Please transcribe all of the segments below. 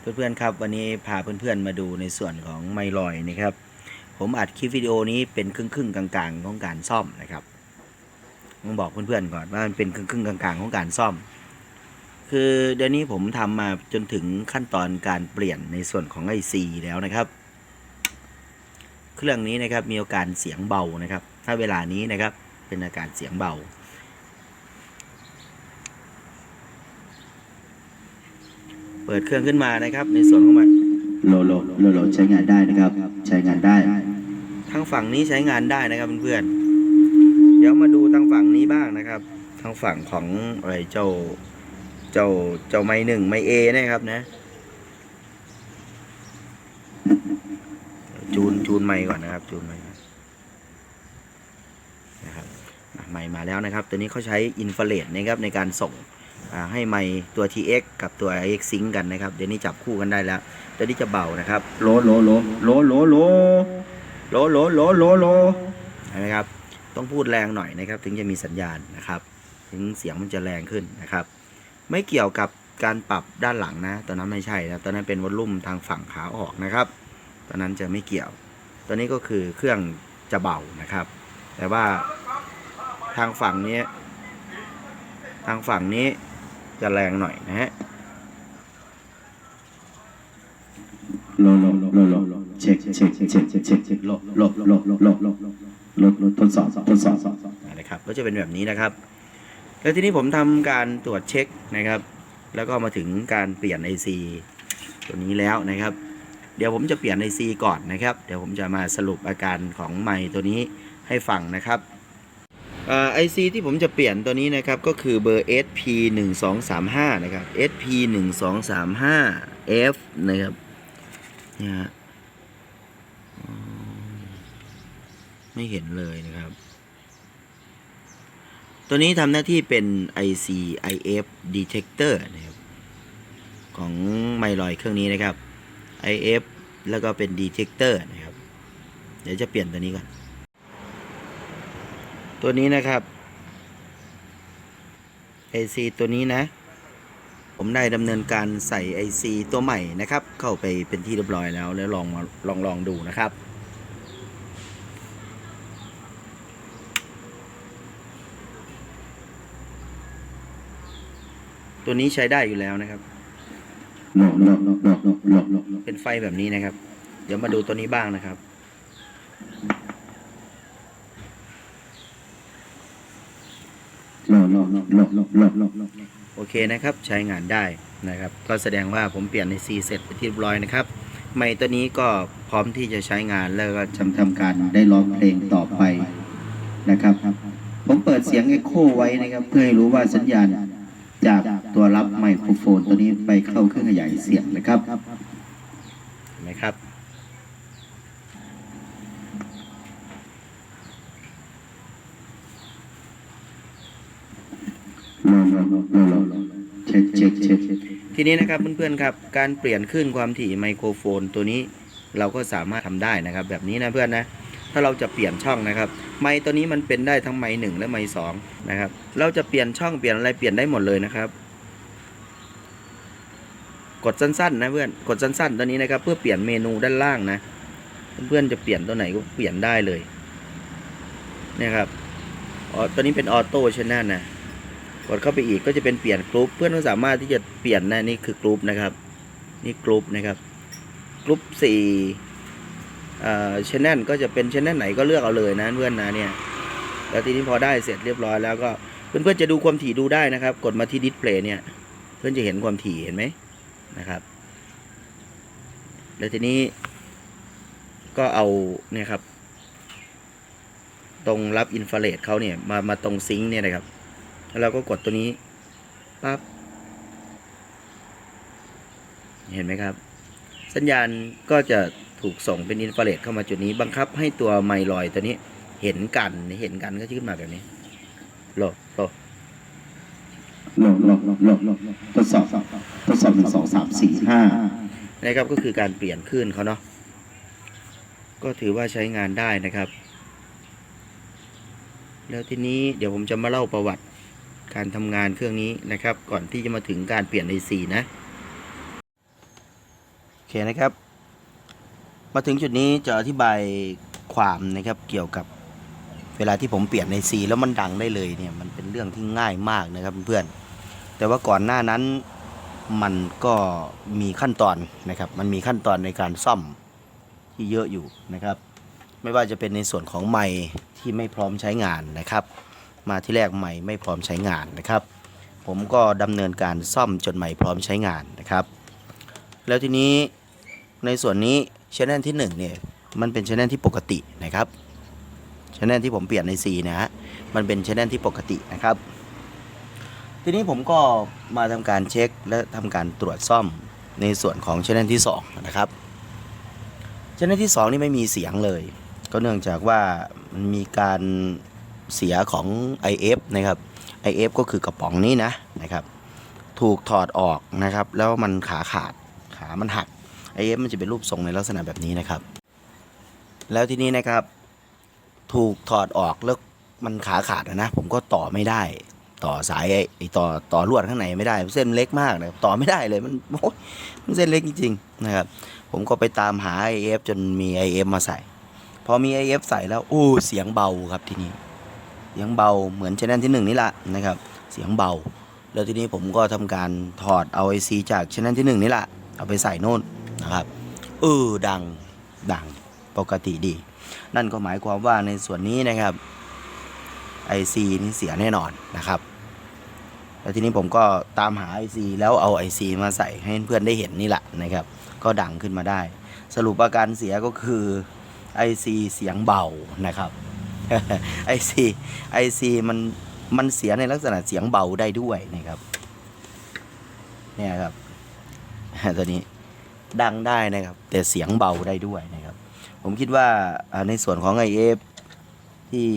เพื่อนๆครับวันนี้พาเพื่อนๆมาดูในส่วนของไมลอยนะครับ ผมอัดคลิปวิดีโอนี้เป็นครึ่งๆกลางๆของการซ่อมนะครับต้องบอกเพื่อนๆก่อนว่ามันเป็นครึ่งๆกลางๆของการซ่อม คือเดี๋ยวนี้ผมทำมาจนถึงขั้นตอนการเปลี่ยนในส่วนของไอซีแล้วนะครับ เครื่องนี้นะครับมีอาการเสียงเบานะครับ ถ้าเวลานี้นะครับเป็นอาการเสียงเบา เปิดเครื่องขึ้นมานะครับ ในส่วนของมันโลโลโลโลใช้งานได้นะครับ ใช้งานได้ ทางฝั่งนี้ใช้งานได้นะครับเพื่อนๆเดี๋ยวมาดูทางฝั่งนี้บ้างนะครับ ทางฝั่งของอะไรเจ้าเจ้าเจ้าไม้หนึ่งไม้เอนะครับนะ จูนจูนไม้ก่อนนะครับ จูนไม้ก่อนนะครับอะไม้มาแล้วนะครับ ตัวนี้เขาใช้อินฟราเรดนะครับในการส่งอ่า ให้ไม้ตัว TX กับตัว X ซิงกันนะครับเดี๋ยวนี้จับคู่กันได้แล้วตัวนี้จะเบานะครับโลโลโลโลโลโลโลโลโลโลโลเห็นไหมครับต้องพูดแรงหน่อยนะครับ ถึงจะมีสัญญาณนะครับ ถึงเสียงมันจะแรงขึ้นนะครับ ไม่เกี่ยวกับการปรับด้านหลังนะตอนนั้นไม่ใช่นะตอนนั้นเป็นวอลลุ่มทางฝั่งขาออกนะครับ ตอนนั้นจะไม่เกี่ยวตัวนี้ก็คือเครื่องจะเบานะครับ แต่ว่าทางฝั่งนี้ ทางฝั่งนี้ จะแรงหน่อยนะฮะโลโลโลโลเช็คเช็คเช็คเช็คเช็คเช็คลโลโลโลโลลดลดทดสอบทดสอบนะครับก็จะเป็นแบบนี้นะครับ แล้วทีนี้ผมทำการตรวจเช็คนะครับ แล้วก็มาถึงการเปลี่ยน IC ตัวนี้แล้วนะครับ เดี๋ยวผมจะเปลี่ยน IC ก่อนนะครับ เดี๋ยวผมจะมาสรุปอาการของไม้ตัวนี้ให้ฟังนะครับ ไอซีที่ผมจะเปลี่ยนตัวนี้นะครับ ก็คือเบอร์ SP 1 2 3 5นะครับ SP 1 2 3 5 F นะครับนี่ฮะไม่เห็นเลยนะครับ ตัวนี้ทำหน้าที่เป็น IC IF detector นะครับ ของไมลอยเครื่องนี้นะครับ IF แล้วก็เป็น detector นะครับ เดี๋ยวจะเปลี่ยนตัวนี้ก่อน ตัวนี้นะครับไอซีตัวนี้นะ ผมได้ดำเนินการใส่ไอซีตัวใหม่นะครับ เข้าไปเป็นที่เรียบร้อยแล้วแล้วลองมาลองลองดูนะครับตัวนี้ใช้ได้อยู่แล้วนะครับ เป็นไฟแบบนี้นะครับ เดี๋ยวมาดูตัวนี้บ้างนะครับ โอเคนะครับใช้งานได้นะครับ ก็แสดงว่าผมเปลี่ยนใน C เสร็จไปที่เรียบร้อยนะครับไม้ตัวนี้ก็พร้อมที่จะใช้งานแล้วก็จำทำการได้ร้องเพลงต่อไปนะครับ ผมเปิดเสียงเอ็โคไว้นะครับ เพื่อให้รู้ว่าสัญญาณจากตัวรับไมโครโฟนตัวนี้ไปเข้าเครื่องขยายเสียงนะครับนะครับ โลโลโลโลโลโลเช็คเช็คเช็คทีนี้นะครับเพื่อนๆครับ การเปลี่ยนขึ้นความถี่ไมโครโฟนตัวนี้เราก็สามารถทำได้นะครับ แบบนี้นะเพื่อนนะ ถ้าเราจะเปลี่ยนช่องนะครับ ไมค์ตัวนี้มันเป็นได้ทั้งไมค์หนึ่งและไมค์สองนะครับ เราจะเปลี่ยนช่องเปลี่ยนอะไรเปลี่ยนได้หมดเลยนะครับ กดสั้นๆนะเพื่อน กดสั้นๆตัวนี้นะครับ เพื่อเปลี่ยนเมนูด้านล่างนะ เพื่อนๆจะเปลี่ยนตัวไหนก็เปลี่ยนได้เลยเนี่ยครับอ๋อตัวนี้เป็นออโต้ชแนลนะ กดเข้าไปอีกก็จะเป็นเปลี่ยนกรุ๊ปเพื่อนก็สามารถที่จะเปลี่ยนนะนี่คือกรุ๊ปนะครับนี่กรุ๊ปนะครับกรุ๊ปสี่เอ่อชแนลก็จะเป็นชแนลไหนก็เลือกเอาเลยนะเพื่อนนะเนี่ยแล้วทีนี้พอได้เสร็จเรียบร้อยแล้วก็เพื่อนๆจะดูความถี่ดูได้นะครับ กดมาที่ดิสเพลย์เนี่ยเพื่อนจะเห็นความถี่เห็นไหมนะครับ แล้วทีนี้ก็เอาเนี่ยครับ ตรงรับอินฟราเรดเขาเนี่ยมามาตรงซิงค์เนี่ยนะครับ แล้วเราก็กดตัวนี้ปั๊บเห็นไหมครับ สัญญาณก็จะถูกส่งเป็นอินฟราเรดเข้ามาจุดนี้บังคับให้ตัวไมลอยตัวนี้เห็นกันเห็นกันก็ขึ้นมาแบบนี้โหลดโหลดโลโลโลโลโลทดสอบทดสอบหนึ่งสองสามสี่ห้านะครับก็คือการเปลี่ยนคลื่นเขาเนาะก็ถือว่าใช้งานได้นะครับ แล้วทีนี้เดี๋ยวผมจะมาเล่าประวัติ การทำงานเครื่องนี้นะครับ ก่อนที่จะมาถึงการเปลี่ยน IC นะโอเคนะครับ มาถึงจุดนี้จะอธิบายความนะครับเกี่ยวกับเวลาที่ผมเปลี่ยนในซีแล้วมันดังได้เลยเนี่ยมันเป็นเรื่องที่ง่ายมากนะครับเพื่อนแต่ว่าก่อนหน้านั้นมันก็มีขั้นตอนนะครับ มันมีขั้นตอนในการซ่อมที่เยอะอยู่นะครับ ไม่ว่าจะเป็นในส่วนของไม้ที่ไม่พร้อมใช้งานนะครับ มาที่แรกไม้ไม่พร้อมใช้งานนะครับ ผมก็ดำเนินการซ่อมจนใหม่พร้อมใช้งานนะครับ แล้วทีนี้ในส่วนนี้ชแนลที่1เนี่ยมันเป็นชแนลที่ปกตินะครับชแนลที่ผมเปลี่ยนใน C นะฮะมันเป็นชแนลที่ปกตินะครับ ทีนี้ผมก็มาทำการเช็คและทำการตรวจซ่อมในส่วนของชแนลที่2นะครับชแนลที่2นี่ไม่มีเสียงเลย ก็เนื่องจากว่ามันมีการ เสียของ IF นะครับ IF ก็คือกระป๋องนี้นะนะครับ ถูกถอดออกนะครับ แล้วมันขาขาดขามันหัก IF มันจะเป็นรูปทรงในลักษณะแบบนี้นะครับ แล้วทีนี้นะครับ ถูกถอดออกแล้วมันขาขาดนะ ผมก็ต่อไม่ได้ ต่อสายไอ้ต่อต่อลวดข้างในไม่ได้ เส้นเล็กมากนะครับต่อไม่ได้เลยมันโอ้ยมันเส้นเล็กจริงๆนะครับ ผมก็ไปตามหา IF จนมี IF มาใส่พอมี IF ใส่แล้วโอ้เสียงเบาครับทีนี้ เสียงเบาเหมือนชแนลที่หนึ่งนี่แหละนะครับ เสียงเบา แล้วทีนี้ผมก็ทำการถอดเอาไอซีจากชแนลที่หนึ่งนี่แหละเอาไปใส่โน่นนะครับเออดังดังปกติดี นั่นก็หมายความว่าในส่วนนี้นะครับไอซีนี่เสียแน่นอนนะครับ แล้วทีนี้ผมก็ตามหา IC แล้วเอา IC มาใส่ให้เพื่อนได้เห็นนี่แหละนะครับ ก็ดังขึ้นมาได้ สรุปอาการเสียก็คือ IC เสียงเบานะครับ IC IC มันมันเสียในลักษณะเสียงเบาได้ด้วยนะครับ เนี่ยครับตัวนี้ดังได้นะครับ แต่เสียงเบาได้ด้วยนะครับ ผมคิดว่าในส่วนของ IF ที่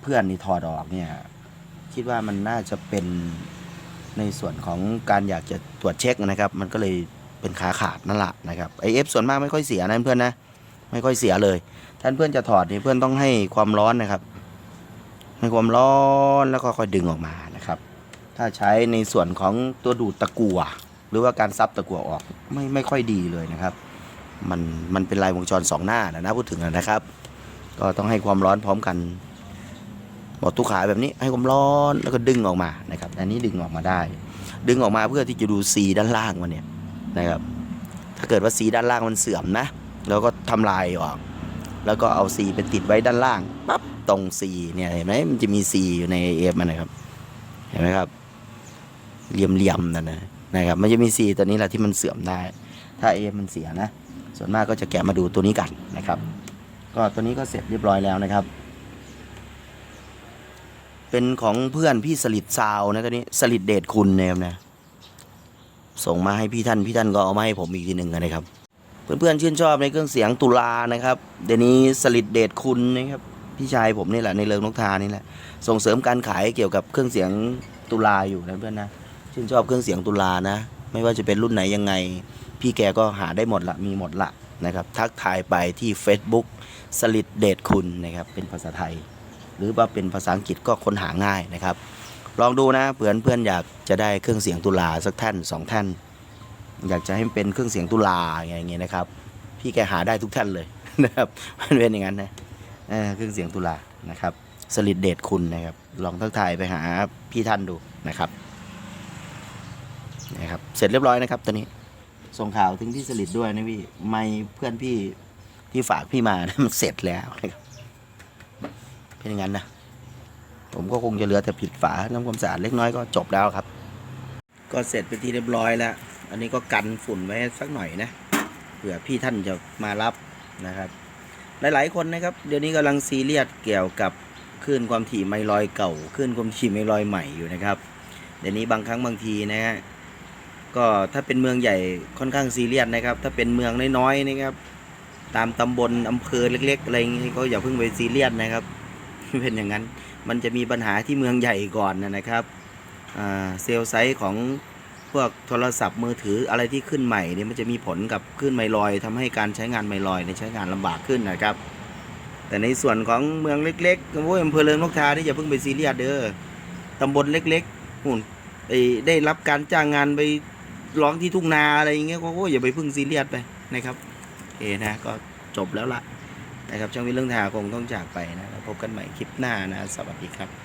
เพื่อนนี่ถอดออกเนี่ย คิดว่ามันน่าจะเป็นในส่วนของการอยากจะตรวจเช็คนะครับ มันก็เลยเป็นขาขาดนั่นแหละนะครับ IF ส่วนมากไม่ค่อยเสียนะเพื่อนนะ ไม่ค่อยเสียเลยท่านเพื่อนจะถอดนี่เพื่อนต้องให้ความร้อนนะครับ ให้ความร้อนแล้วก็ค่อยดึงออกมานะครับ ถ้าใช้ในส่วนของตัวดูดตะกั่วหรือว่าการซับตะกั่วออกไม่ไม่ค่อยดีเลยนะครับ มันมันเป็นลายวงจรสองหน้านะนะพูดถึงนะครับ ก็ต้องให้ความร้อนพร้อมกันหมดทุกขาแบบนี้ให้ความร้อนแล้วก็ดึงออกมานะครับ อันนี้ดึงออกมาได้ ดึงออกมาเพื่อที่จะดูซีด้านล่างมันเนี่ยนะครับ ถ้าเกิดว่าซีด้านล่างมันเสื่อมนะ เราก็ทำลายออก แล้วก็เอาซีไปติดไว้ด้านล่างปั๊บตรงซีเนี่ยเห็นไหมมันจะมีซีอยู่ในเอฟมันนะครับ เห็นไหมครับเหลี่ยมๆนั่นนะนะครับมันจะมีซีตัวนี้แหละที่มันเสื่อมได้ ถ้าเอฟมันเสียนะ ส่วนมากก็จะแกะมาดูตัวนี้กันนะครับ ก็ตัวนี้ก็เสร็จเรียบร้อยแล้วนะครับ เป็นของเพื่อนพี่สลิดซาวนะตัวนี้สลิดเดชคุณเนี่ยนะส่งมาให้พี่ท่านพี่ท่านก็เอามาให้ผมอีกทีหนึ่งนะครับ เพื่อนๆชื่นชอบในเครื่องเสียงตุลานะครับ เดี๋ยวนี้สลิดเดชคุณนะครับพี่ชายผมนี่แหละในเริงนกทานี่แหละส่งเสริมการขายเกี่ยวกับเครื่องเสียงตุลาอยู่นะเพื่อนนะชื่นชอบเครื่องเสียงตุลานะ ไม่ว่าจะเป็นรุ่นไหนยังไง พี่แกก็หาได้หมดละมีหมดละนะครับ ทักทายไปที่ Facebook สลิดเดชคุณนะครับเป็นภาษาไทย หรือว่าเป็นภาษาอังกฤษก็ค้นหาง่ายนะครับ ลองดูนะเพื่อนเพื่อนอยากจะได้เครื่องเสียงตุลาสักท่านสองท่าน อยากจะให้มันเป็นเครื่องเสียงตุลาอย่างเงี้ยนะครับ พี่แกหาได้ทุกท่านเลยนะครับมันเป็นอย่างนั้นนะเเครื่องเสียงตุลานะครับสลิดเดชคุณนะครับ ลองทักทายไปหาพี่ท่านดูนะครับนะครับ เสร็จเรียบร้อยนะครับตอนนี้ส่งข่าวถึงพี่สลิดด้วยนะพี่ไม่เพื่อนพี่ที่ฝากพี่มานะมันเสร็จแล้วนะครับเป็นอย่างนั้นนะผมก็คงจะเหลือแต่ผิดฝาทำความสะอาดเล็กน้อยก็จบแล้วครับ ก็เสร็จไปนที่เรียบร้อยแล้ว อันนี้ก็กันฝุ่นไว้สักหน่อยนะเผื่อพี่ท่านจะมารับนะครับ หลายๆคนนะครับ เดี๋ยวนี้กำลังซีเรียสเกี่ยวกับคลื่นความถี่ไมลอยเก่าคลื่นความถี่ไมลอยใหม่อยู่นะครับ เดี๋ยวนี้บางครั้งบางทีนะฮะก็ถ้าเป็นเมืองใหญ่ค่อนข้างซีเรียสนะครับ ถ้าเป็นเมืองน้อยๆนะครับ ตามตำบลอำเภอเล็ก ๆ อะไรอย่างงี้ก็อย่าเพิ่งไปซีเรียสนะครับเป็นอย่างนั้น มันจะมีปัญหาที่เมืองใหญ่ก่อนนะครับเซลล์ไซส์ของ พวกโทรศัพท์มือถืออะไรที่ขึ้นใหม่เนี่ยมันจะมีผลกับขึ้นไมลอยทำให้การใช้งานไมลอยในใช้งานลำบากขึ้นนะครับ แต่ในส่วนของเมืองเล็กๆโอ้ยอำเภอเริงนกทานี่อย่าเพิ่งไปซีเรียสเด้อตำบลเล็กๆหุ่นได้รับการจ้างงานไปร้องที่ทุ่งนาอะไรอย่างเงี้ยก็โอ้ยอย่าไปพึ่งซีเรียสไปนะครับโอนะก็จบแล้วละนะครับช่างวิเรื่องทาคงต้องจากไปนะแล้วพบกันใหม่คลิปหน้านะ สวัสดีครับ